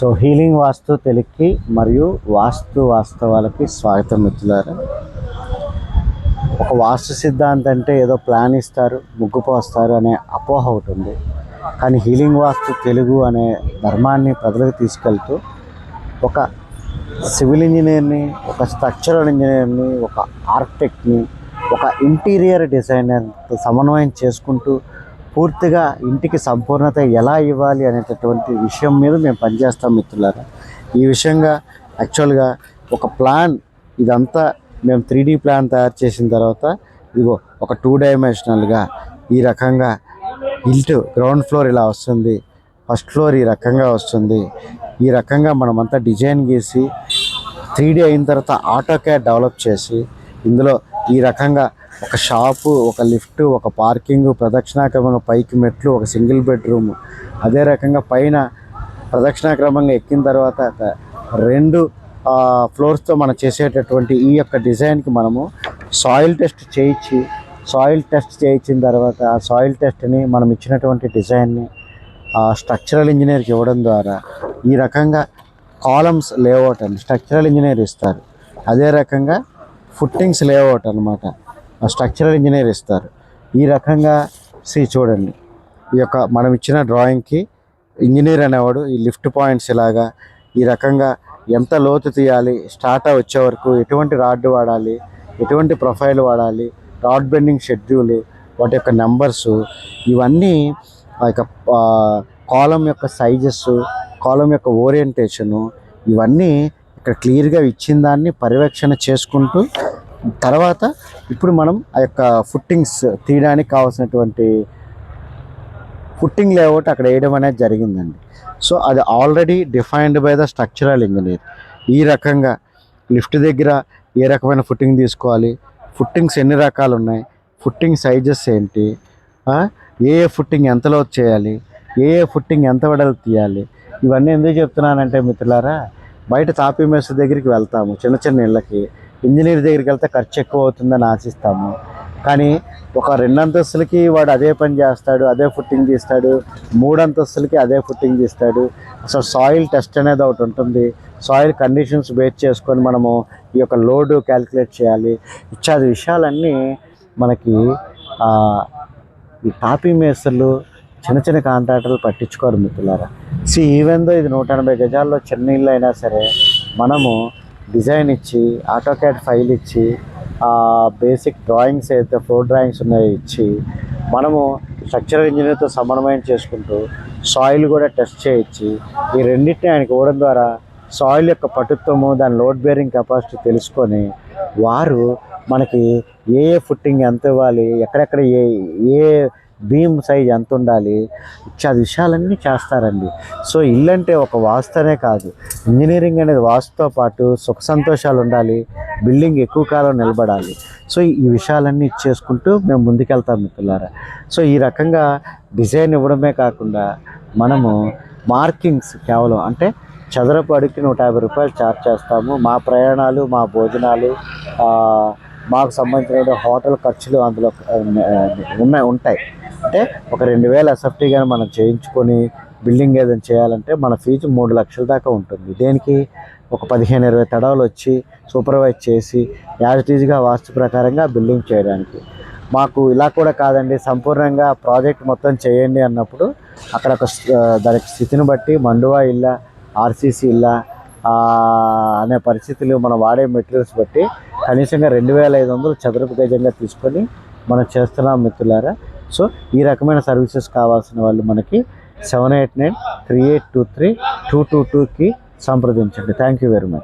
So healing వాస్తు తెలుగుకి మరియు వాస్తు వాస్తవాలకి స్వాగతం మిత్రులారా. ఒక వాస్తు సిద్ధాంతం అంటే ఏదో ప్లాన్ ఇస్తారు ముగ్గు పోస్తారు అనే అపోహ ఒకటి ఉంది. కానీ హీలింగ్ వాస్తు తెలుగు అనే ధర్మాన్ని ప్రజలకు తీసుకెళ్తూ ఒక సివిల్ ఇంజనీర్ని ఒక స్ట్రక్చరల్ ఇంజనీర్ని ఒక ఆర్కిటెక్ట్ని ఒక ఇంటీరియర్ డిజైనర్తో సమన్వయం చేసుకుంటూ పూర్తిగా ఇంటికి సంపూర్ణత ఎలా ఇవ్వాలి అనేటటువంటి విషయం మీద మేము పనిచేస్తాం మిత్రులారా. ఈ విషయంగా యాక్చువల్గా ఒక ప్లాన్ ఇదంతా మేము త్రీ డీ ప్లాన్ తయారు చేసిన తర్వాత ఇదిగో ఒక టూ డైమెన్షనల్గా ఈ రకంగా ఇల్టు గ్రౌండ్ ఫ్లోర్ ఇలా వస్తుంది ఫస్ట్ ఫ్లోర్ ఈ రకంగా వస్తుంది. ఈ రకంగా మనమంతా డిజైన్ గీసి త్రీ డీ అయిన తర్వాత ఆటో క్యాడ్ డెవలప్ చేసి ఇందులో ఈ రకంగా ఒక షాపు ఒక లిఫ్ట్ ఒక పార్కింగ్ ప్రదక్షిణాక్రమంగా పైకి మెట్లు ఒక సింగిల్ బెడ్రూమ్. అదే రకంగా పైన ప్రదక్షిణాక్రమంగా ఎక్కిన తర్వాత రెండు ఫ్లోర్స్తో మనం చేసేటటువంటి ఈ యొక్క డిజైన్కి మనము సాయిల్ టెస్ట్ చేయించి సాయిల్ టెస్ట్ చేయించిన తర్వాత ఆ సాయిల్ టెస్ట్ని మనం ఇచ్చినటువంటి డిజైన్ని స్ట్రక్చరల్ ఇంజనీర్కి ఇవ్వడం ద్వారా ఈ రకంగా కాలమ్స్ లేఅవుట్ అని స్ట్రక్చరల్ ఇంజనీర్ ఇస్తారు. అదే రకంగా ఫుట్టింగ్స్ లేఅవుట్ అనమాట స్ట్రక్చరల్ ఇంజనీర్ ఇస్తారు. ఈ రకంగా సి చూడండి. ఈ యొక్క మనం ఇచ్చిన డ్రాయింగ్కి ఇంజనీర్ అనేవాడు ఈ లిఫ్ట్ పాయింట్స్ ఇలాగా ఈ రకంగా ఎంత లోతు తీయాలి స్టార్ట్ వచ్చే వరకు ఎటువంటి రాడ్ వాడాలి ఎటువంటి ప్రొఫైల్ వాడాలి రాడ్ బెండింగ్ షెడ్యూల్ వాటి యొక్క నెంబర్స్ ఇవన్నీ ఆ యొక్క కాలం యొక్క సైజెస్ కాలం యొక్క ఓరియంటేషను ఇవన్నీ ఇక్కడ క్లియర్గా ఇచ్చిన దాన్ని పర్యవేక్షణ చేసుకుంటూ తర్వాత ఇప్పుడు మనం ఆ యొక్క ఫుట్టింగ్స్ తీయడానికి కావాల్సినటువంటి ఫుట్టింగ్ లేఅవుట్ అక్కడ వేయడం అనేది జరిగిందండి. సో అది already defined by the structural engineer ఈ రకంగా లిఫ్ట్ దగ్గర ఏ రకమైన ఫుట్టింగ్ తీసుకోవాలి? ఫుట్టింగ్స్ ఎన్ని రకాలు ఉన్నాయి? ఫుట్టింగ్ సైజెస్ ఏంటి? ఏ ఏ ఫుట్టింగ్ ఎంతలో చేయాలి? ఏ ఏ ఫుట్టింగ్ ఎంత వెడలు తీయాలి? ఇవన్నీ ఎందుకు చెప్తున్నానంటే మిత్రులారా బయట తాపీ మేస్ దగ్గరికి వెళ్తాము చిన్న చిన్న ఇళ్ళకి. ఇంజనీర్ దగ్గరికి వెళ్తే ఖర్చు ఎక్కువ అవుతుందని ఆశిస్తాము. కానీ ఒక రెండు అంతస్తులకి వాడు అదే పని చేస్తాడు అదే ఫుట్టింగ్ తీస్తాడు మూడు అంతస్తులకి అదే ఫుట్టింగ్ తీస్తాడు. అసలు సాయిల్ టెస్ట్ అనేది ఒకటి ఉంటుంది. సాయిల్ కండిషన్స్ బేస్ చేసుకొని మనము ఈ యొక్క లోడ్ క్యాలిక్యులేట్ చేయాలి. ఇత్యాది విషయాలన్నీ మనకి ఈ టాపీ మేస్త్రులు చిన్న చిన్న కాంట్రాక్టర్లు పట్టించుకోరు మిత్రులారా. సి ఈవెన్ దో ఇది నూట ఎనభై గజాల్లో చిన్న ఇల్లు అయినా సరే మనము డిజైన్ ఇచ్చి ఆటో క్యాడ్ ఫైల్ ఇచ్చి బేసిక్ డ్రాయింగ్స్ అయితే ఫ్లోర్ డ్రాయింగ్స్ ఉన్నాయో ఇచ్చి మనము స్ట్రక్చరల్ ఇంజనీర్తో సమన్వయం చేసుకుంటూ సాయిల్ కూడా టెస్ట్ చేయించి ఈ రెండింటిని ఆయనకి ఇవ్వడం ద్వారా సాయిల్ యొక్క పటుత్వము దాని లోడ్ బేరింగ్ కెపాసిటీ తెలుసుకొని వారు మనకి ఏ ఏ ఫుట్టింగ్ ఎంత ఇవ్వాలి ఎక్కడెక్కడ ఏ ఏ భీమ్ సైజ్ ఎంత ఉండాలి? ఇత్యాది విషయాలన్నీ చేస్తారండి. సో ఇల్లు అంటే ఒక వాస్తునే కాదు. ఇంజనీరింగ్ అనేది వాస్తుతో పాటు సుఖ సంతోషాలు ఉండాలి బిల్డింగ్ ఎక్కువ కాలం నిలబడాలి. సో ఈ విషయాలన్నీ ఇచ్చేసుకుంటూ మేము ముందుకెళ్తాం మిత్రులారా. సో ఈ రకంగా డిజైన్ ఇవ్వడమే కాకుండా మనము మార్కింగ్స్ కేవలం అంటే చదరపు అడుగుకి నూట యాభై రూపాయలు ఛార్జ్ చేస్తాము. మా ప్రయాణాలు మా భోజనాలు మాకు సంబంధించిన హోటల్ ఖర్చులు అందులో ఉన్నాయి ఉంటాయి. అంటే ఒక రెండు వేల ఎస్ఎఫ్టీ కానీ మనం చేయించుకొని బిల్డింగ్ ఏదైనా చేయాలంటే మన ఫీజు మూడు లక్షల దాకా ఉంటుంది. దేనికి? ఒక పదిహేను ఇరవై తడవలు వచ్చి సూపర్వైజ్ చేసి యాజిటీజ్గా వాస్తు ప్రకారంగా బిల్డింగ్ చేయడానికి. మాకు ఇలా కూడా కాదండి సంపూర్ణంగా ప్రాజెక్ట్ మొత్తం చేయండి అన్నప్పుడు అక్కడ ఒక దానికి స్థితిని బట్టి మండువా ఇల్లా ఆర్సీసీ ఇల్లా అనే పరిస్థితులు మనం వాడే మెటీరియల్స్ బట్టి కనీసంగా రెండు వేల ఐదు వందలు చదరపు గజంగా తీసుకొని మనం చేస్తున్నాం మిత్రులారా. సో ఈ రకమైన సర్వీసెస్ కావాల్సిన వాళ్ళు మనకి seven eight nine three eight two three two two టూకి సంప్రదించండి. Thank you very much